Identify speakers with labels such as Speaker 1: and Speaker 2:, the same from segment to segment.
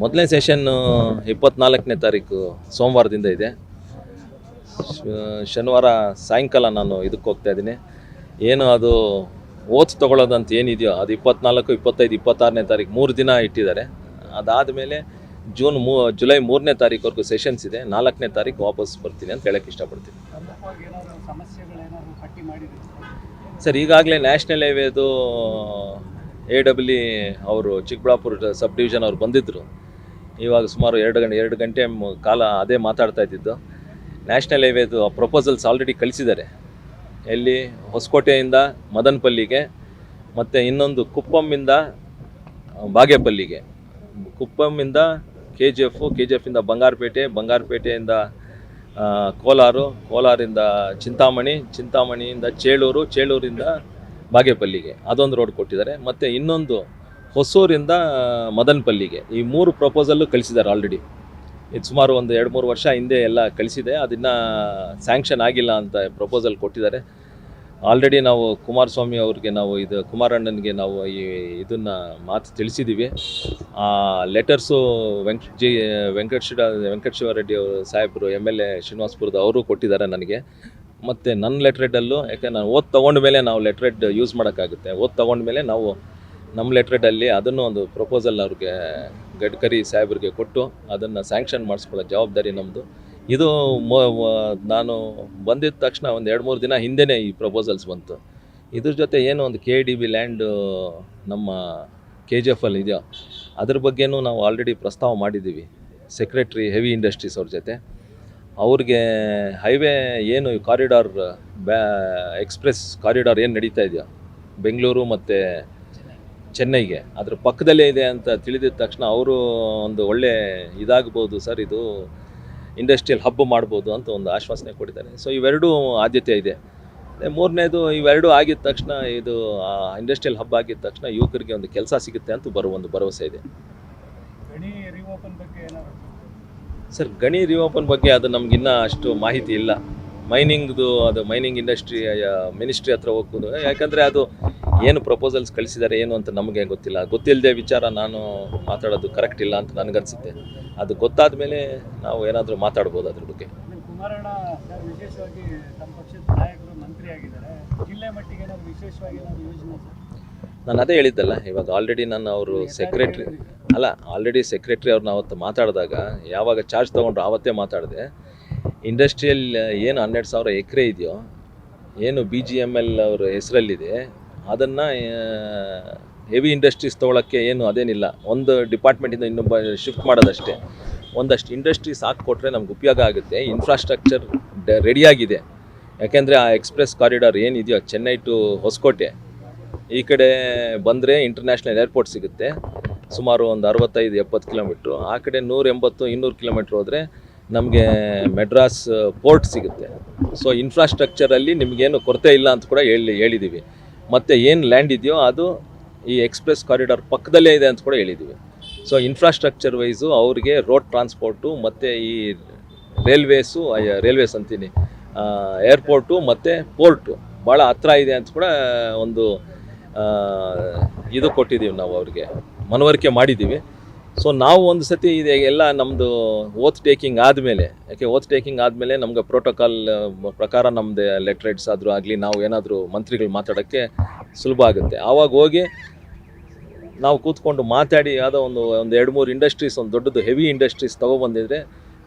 Speaker 1: ಮೊದಲನೇ ಸೆಷನ್ ಇಪ್ಪತ್ನಾಲ್ಕನೇ ತಾರೀಕು ಸೋಮವಾರದಿಂದ ಇದೆ. ಶನಿವಾರ ಸಾಯಂಕಾಲ ನಾನು ಇದಕ್ಕೆ ಹೋಗ್ತಾ ಇದ್ದೀನಿ. ಏನು ಅದು ಓತ್ ತೊಗೊಳ್ಳೋದಂತ ಏನಿದೆಯೋ ಅದು ಇಪ್ಪತ್ನಾಲ್ಕು ಇಪ್ಪತ್ತೈದು ಇಪ್ಪತ್ತಾರನೇ ತಾರೀಕು ಮೂರು ದಿನ ಇಟ್ಟಿದ್ದಾರೆ. ಅದಾದಮೇಲೆ ಜೂನ್ ಮೂ ಜುಲೈ ಮೂರನೇ ತಾರೀಕುವರೆಗೂ ಸೆಷನ್ಸ್ ಇದೆ. ನಾಲ್ಕನೇ ತಾರೀಕು ವಾಪಸ್ ಬರ್ತೀನಿ ಅಂತ ಹೇಳೋಕ್ಕೆ ಇಷ್ಟಪಡ್ತೀನಿ. ಸರ್ ಈಗಾಗಲೇ ನ್ಯಾಷನಲ್ ಹೈವೇದು ಎ ಡಬ್ಲ್ಯೂ ಅವರು ಚಿಕ್ಕಬಳ್ಳಾಪುರ ಸಬ್ ಡಿವಿಷನ್ ಅವ್ರು ಬಂದಿದ್ದರು ಇವಾಗ ಸುಮಾರು ಎರಡು ಗಂಟೆ ಎರಡು ಗಂಟೆ ಕಾಲ ಅದೇ ಮಾತಾಡ್ತಾ ಇದ್ದಿದ್ದು. ನ್ಯಾಷನಲ್ ಹೈವೇದು ಪ್ರಪೋಸಲ್ಸ್ ಆಲ್ರೆಡಿ ಕಳಿಸಿದ್ದಾರೆ. ಎಲ್ಲಿ? ಹೊಸಕೋಟೆಯಿಂದ ಮದನಪಲ್ಲಿಗೆ, ಮತ್ತು ಇನ್ನೊಂದು ಕುಪ್ಪಮ್ಮಿಂದ ಬಾಗೇಪಲ್ಲಿಗೆ. ಕುಪ್ಪಮ್ಮಿಂದ K G F K G ಎಫಿಂದ Bangarpet, ಬಂಗಾರಪೇಟೆಯಿಂದ ಕೋಲಾರು, ಕೋಲಾರಿಂದ ಚಿಂತಾಮಣಿ, ಚಿಂತಾಮಣಿಯಿಂದ ಚೇಳೂರು, ಚೇಳೂರಿಂದ ಬಾಗೇಪಲ್ಲಿಗೆ. ಅದೊಂದು ರೋಡ್ ಕೊಟ್ಟಿದ್ದಾರೆ. ಮತ್ತು ಇನ್ನೊಂದು ಹೊಸೂರಿಂದ ಮದನಪಲ್ಲಿಗೆ. ಈ ಮೂರು ಪ್ರಪೋಸಲ್ಲು ಕಳಿಸಿದ್ದಾರೆ ಆಲ್ರೆಡಿ ಇದು ಸುಮಾರು ಒಂದು ಎರಡು ಮೂರು ವರ್ಷ ಹಿಂದೆ ಎಲ್ಲ ಕಳಿಸಿದೆ. ಅದನ್ನು ಸ್ಯಾಂಕ್ಷನ್ ಆಗಿಲ್ಲ ಅಂತ ಪ್ರಪೋಸಲ್ ಕೊಟ್ಟಿದ್ದಾರೆ. ಆಲ್ರೆಡಿ ನಾವು ಕುಮಾರಸ್ವಾಮಿ ಅವ್ರಿಗೆ ನಾವು ಇದು ಕುಮಾರಣ್ಣನಿಗೆ ನಾವು ಈ ಇದನ್ನು ಮಾತು ತಿಳಿಸಿದ್ದೀವಿ ಆ ಲೆಟರ್ಸು ವೆಂಕಟ ಜಿ ವೆಂಕಟ ವೆಂಕಟೇಶ್ವರ ರೆಡ್ಡಿ ಅವರು, ಸಾಹೇಬರು ಎಂ ಎಲ್ ಎ ಶ್ರೀನಿವಾಸ್ಪುರದ ಅವರು ಕೊಟ್ಟಿದ್ದಾರೆ ನನಗೆ. ಮತ್ತು ನನ್ನ ಲೆಟ್ರೆಡಲ್ಲೂ ಯಾಕೆ ನಾನು ಓದ್ ತೊಗೊಂಡ ಮೇಲೆ ನಾವು ಲೆಟ್ರೆಡ್ ಯೂಸ್ ಮಾಡೋಕ್ಕಾಗುತ್ತೆ. ಓದ್ ತೊಗೊಂಡ ಮೇಲೆ ನಾವು ನಮ್ಮ ಲೆಟ್ರೆಡಲ್ಲಿ ಅದನ್ನು ಒಂದು ಪ್ರಪೋಸಲ್ ಅವ್ರಿಗೆ, ಗಡ್ಕರಿ ಸಾಹೇಬ್ರಿಗೆ ಕೊಟ್ಟು ಅದನ್ನು ಸ್ಯಾಂಕ್ಷನ್ ಮಾಡಿಸ್ಕೊಳ್ಳೋ ಜವಾಬ್ದಾರಿ ನಮ್ಮದು ಇದು ನಾನು ಬಂದಿದ್ದ ತಕ್ಷಣ ಒಂದು ಎರಡು ಮೂರು ದಿನ ಹಿಂದೆನೇ ಈ ಪ್ರಪೋಸಲ್ಸ್ ಬಂತು. ಇದ್ರ ಜೊತೆ ಏನು ಒಂದು ಕೆ ಡಿ ಬಿ ಲ್ಯಾಂಡು ನಮ್ಮ ಕೆ ಜಿ ಎಫ್ ಅಲ್ಲಿ ಇದೆಯೋ, ಅದ್ರ ಬಗ್ಗೆನೂ ನಾವು ಆಲ್ರೆಡಿ ಪ್ರಸ್ತಾವ ಮಾಡಿದ್ದೀವಿ. ಸೆಕ್ರೆಟ್ರಿ ಹೆವಿ ಇಂಡಸ್ಟ್ರೀಸ್ ಅವ್ರ ಜೊತೆ. ಅವ್ರಿಗೆ ಹೈವೇ ಏನು ಕಾರಿಡಾರ್ ಬ್ಯಾ ಎಕ್ಸ್ಪ್ರೆಸ್ ಕಾರಿಡಾರ್ ಏನು ನಡೀತಾ ಇದೆಯಾ? ಬೆಂಗಳೂರು ಮತ್ತು ಚೆನ್ನೈಗೆ. ಅದ್ರ ಪಕ್ಕದಲ್ಲೇ ಇದೆ ಅಂತ ತಿಳಿದಿದ್ದ ತಕ್ಷಣ ಅವರು ಒಂದು ಒಳ್ಳೆ ಇದಾಗ್ಬೋದು ಸರ್, ಇದು ಇಂಡಸ್ಟ್ರಿಯಲ್ ಹಬ್ ಮಾಡ್ಬೋದು ಅಂತ ಒಂದು ಆಶ್ವಾಸನೆ ಕೊಟ್ಟಿದ್ದಾರೆ. ಸೊ ಇವೆರಡೂ ಆದ್ಯತೆ ಇದೆ. ಮೂರನೇದು, ಇವೆರಡೂ ಆಗಿದ ತಕ್ಷಣ ಇದು ಇಂಡಸ್ಟ್ರಿಯಲ್ ಹಬ್ ಆಗಿದ ತಕ್ಷಣ ಯುವಕರಿಗೆ ಒಂದು ಕೆಲಸ ಸಿಗುತ್ತೆ ಅಂತ ಬರುವ ಒಂದು ಭರವಸೆ ಇದೆ
Speaker 2: ಗಣಿ ರಿಓಪನ್ ಬಗ್ಗೆ ಏನಾದ್ರು
Speaker 1: ಸರ್, ಗಣಿ ರಿಓಪನ್ ಬಗ್ಗೆ ಅದು ನಮಗಿನ್ನ ಅಷ್ಟು ಮಾಹಿತಿ ಇಲ್ಲ. ಮೈನಿಂಗ್ದು, ಅದು ಮೈನಿಂಗ್ ಇಂಡಸ್ಟ್ರಿ ಮಿನಿಸ್ಟ್ರಿ ಹತ್ರ ಹೋಗ್ಬೋದು. ಯಾಕಂದರೆ ಅದು ಏನು ಪ್ರಪೋಸಲ್ಸ್ ಕಳಿಸಿದ್ದಾರೆ ಏನು ಅಂತ ನಮಗೆ ಗೊತ್ತಿಲ್ಲ. ಗೊತ್ತಿಲ್ಲದೆ ವಿಚಾರ ನಾನು ಮಾತಾಡೋದು ಕರೆಕ್ಟ್ ಇಲ್ಲ ಅಂತ ನನಗನ್ಸುತ್ತೆ. ಅದು ಗೊತ್ತಾದ ಮೇಲೆ ನಾವು ಏನಾದರೂ ಮಾತಾಡ್ಬೋದು ಅದ್ರ ಬಗ್ಗೆ.
Speaker 2: ವಿಶೇಷವಾಗಿ ತಮ್ಮ ಪಕ್ಷದ ನಾಯಕರು ಮಂತ್ರಿ ಆಗಿದ್ದಾರೆ ಜಿಲ್ಲೆ ಮಟ್ಟಿಗೆ ವಿಶೇಷವಾಗಿ ಯೋಜನೆ
Speaker 1: ನಾನು ಅದೇ ಹೇಳಿದ್ದಲ್ಲ, ಇವಾಗ ಆಲ್ರೆಡಿ ನಾನು ಅವರು ಸೆಕ್ರೆಟ್ರಿ ಅಲ್ಲ ಆಲ್ರೆಡಿ ಸೆಕ್ರೆಟ್ರಿ ಅವ್ರನ್ನ ಅವತ್ತು ಮಾತಾಡಿದಾಗ, ಯಾವಾಗ ಚಾರ್ಜ್ ತೊಗೊಂಡ್ರು ಆವತ್ತೇ ಮಾತಾಡಿದೆ. ಇಂಡಸ್ಟ್ರಿಯಲ್ ಏನು ಹನ್ನೆರಡು ಸಾವಿರ ಎಕರೆ ಇದೆಯೋ, ಏನು ಬಿ ಜಿ ಎಂ ಎಲ್ ಅವ್ರ ಹೆಸರಲ್ಲಿದೆ, ಅದನ್ನು ಹೆವಿ ಇಂಡಸ್ಟ್ರೀಸ್ ತೊಗೊಳಕ್ಕೆ ಏನು ಅದೇನಿಲ್ಲ, ಒಂದು ಡಿಪಾರ್ಟ್ಮೆಂಟಿಂದ ಇನ್ನೊಬ್ಬ ಶಿಫ್ಟ್ ಮಾಡೋದಷ್ಟೇ. ಒಂದಷ್ಟು ಇಂಡಸ್ಟ್ರೀಸ್ ಹಾಕ್ಕೊಟ್ರೆ ನಮ್ಗೆ ಉಪಯೋಗ ಆಗುತ್ತೆ ಇನ್ಫ್ರಾಸ್ಟ್ರಕ್ಚರ್ ರೆಡಿಯಾಗಿದೆ ಯಾಕೆಂದರೆ ಆ ಎಕ್ಸ್ಪ್ರೆಸ್ ಕಾರಿಡಾರ್ ಏನಿದೆಯೋ, ಚೆನ್ನೈ ಟು ಹೊಸಕೋಟೆ ಈ ಕಡೆ ಬಂದರೆ ಇಂಟರ್ನ್ಯಾಷನಲ್ ಏರ್ಪೋರ್ಟ್ ಸಿಗುತ್ತೆ. ಸುಮಾರು ಒಂದು ಅರವತ್ತೈದು, ಎಪ್ಪತ್ತು ಕಿಲೋಮೀಟ್ರು ಆ ಕಡೆ ನೂರ ಎಂಬತ್ತು, ಇನ್ನೂರು ಕಿಲೋಮೀಟ್ರ್ ಹೋದರೆ ನಮಗೆ ಮೆಡ್ರಾಸ್ ಪೋರ್ಟ್ ಸಿಗುತ್ತೆ. ಸೊ ಇನ್ಫ್ರಾಸ್ಟ್ರಕ್ಚರಲ್ಲಿ ನಿಮಗೇನು ಕೊರತೆ ಇಲ್ಲ ಅಂತ ಕೂಡ ಹೇಳಿ ಹೇಳಿದ್ದೀವಿ ಮತ್ತು ಏನು ಲ್ಯಾಂಡ್ ಇದೆಯೋ ಅದು ಈ ಎಕ್ಸ್ಪ್ರೆಸ್ ಕಾರಿಡಾರ್ ಪಕ್ಕದಲ್ಲೇ ಇದೆ ಅಂತ ಕೂಡ ಹೇಳಿದ್ದೀವಿ ಸೊ ಇನ್ಫ್ರಾಸ್ಟ್ರಕ್ಚರ್ ವೈಸು ಅವ್ರಿಗೆ ರೋಡ್ ಟ್ರಾನ್ಸ್ಪೋರ್ಟು ಮತ್ತು ಈ ರೈಲ್ವೇಸು ರೈಲ್ವೇಸ್ ಅಂತೀನಿ ಏರ್ಪೋರ್ಟು ಮತ್ತು ಪೋರ್ಟು ಭಾಳ ಹತ್ರ ಇದೆ ಅಂತ ಕೂಡ ಒಂದು ಇದು ಕೊಟ್ಟಿದ್ದೀವಿ ನಾವು ಅವ್ರಿಗೆ, ಮನವರಿಕೆ ಮಾಡಿದ್ದೀವಿ. ಸೊ ನಾವು ಒಂದು ಸತಿ ಇದೆ, ಎಲ್ಲ ನಮ್ಮದು ಓತ್ ಟೇಕಿಂಗ್ ಆದಮೇಲೆ, ಯಾಕೆ ಓತ್ ಟೇಕಿಂಗ್ ಆದಮೇಲೆ ನಮ್ಗೆ ಪ್ರೋಟೋಕಾಲ್ ಪ್ರಕಾರ ನಮ್ಮದು ಲೆಟ್ರೇಟ್ಸ್ ಆದರೂ ಆಗಲಿ, ನಾವು ಏನಾದರೂ ಮಂತ್ರಿಗಳು ಮಾತಾಡೋಕ್ಕೆ ಸುಲಭ ಆಗುತ್ತೆ. ಆವಾಗ ಹೋಗಿ ನಾವು ಕೂತ್ಕೊಂಡು ಮಾತಾಡಿ, ಯಾವುದೋ ಒಂದು ಒಂದು ಎರಡು ಮೂರು ಇಂಡಸ್ಟ್ರೀಸ್ ಒಂದು ದೊಡ್ಡದು ಹೆವಿ ಇಂಡಸ್ಟ್ರೀಸ್ ತೊಗೊಬಂದಿದ್ರೆ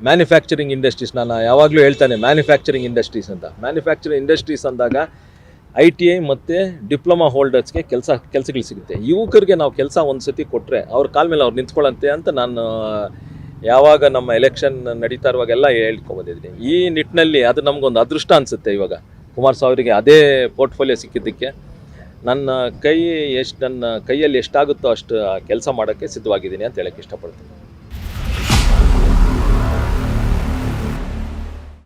Speaker 1: ಮ್ಯಾನುಫ್ಯಾಕ್ಚರಿಂಗ್ ಇಂಡಸ್ಟ್ರೀಸ್ ನಾನು ಯಾವಾಗಲೂ ಹೇಳ್ತಾನೆ ಮ್ಯಾನುಫ್ಯಾಕ್ಚರಿಂಗ್ ಇಂಡಸ್ಟ್ರೀಸ್ ಅಂತ. ಮ್ಯಾನುಫ್ಯಾಕ್ಚರಿಂಗ್ ಇಂಡಸ್ಟ್ರೀಸ್ ಅಂದಾಗ ಐ ಟಿ ಐ ಮತ್ತು ಡಿಪ್ಲೊಮಾ ಹೋಲ್ಡರ್ಸ್ಗೆ ಕೆಲಸ, ಕೆಲಸಗಳು ಸಿಗುತ್ತೆ. ಯುವಕರಿಗೆ ನಾವು ಕೆಲಸ ಒಂದು ಸತಿ ಕೊಟ್ಟರೆ ಅವ್ರ ಕಾಲ ಮೇಲೆ ಅವ್ರು ನಿಂತ್ಕೊಳ್ಳಂತೆ ಅಂತ ನಾನು, ಯಾವಾಗ ನಮ್ಮ ಎಲೆಕ್ಷನ್ ನಡೀತಾ ಇರುವಾಗೆಲ್ಲ ಹೇಳ್ಕೊಬೋದಿದ್ದೀನಿ. ಈ ನಿಟ್ಟಿನಲ್ಲಿ ಅದು ನಮಗೊಂದು ಅದೃಷ್ಟ ಅನಿಸುತ್ತೆ ಇವಾಗ. ಕುಮಾರ್ ಅವರಿಗೆ ಅದೇ ಪೋರ್ಟ್ಫೋಲಿಯೋ ಸಿಕ್ಕಿದ್ದಕ್ಕೆ ನನ್ನ ಕೈ ಎಷ್ಟು, ನನ್ನ ಕೈಯಲ್ಲಿ ಎಷ್ಟಾಗುತ್ತೋ ಅಷ್ಟು ಕೆಲಸ ಮಾಡೋಕ್ಕೆ ಸಿದ್ಧವಾಗಿದ್ದೀನಿ ಅಂತ ಹೇಳೋಕ್ಕೆ ಇಷ್ಟಪಡ್ತೀನಿ.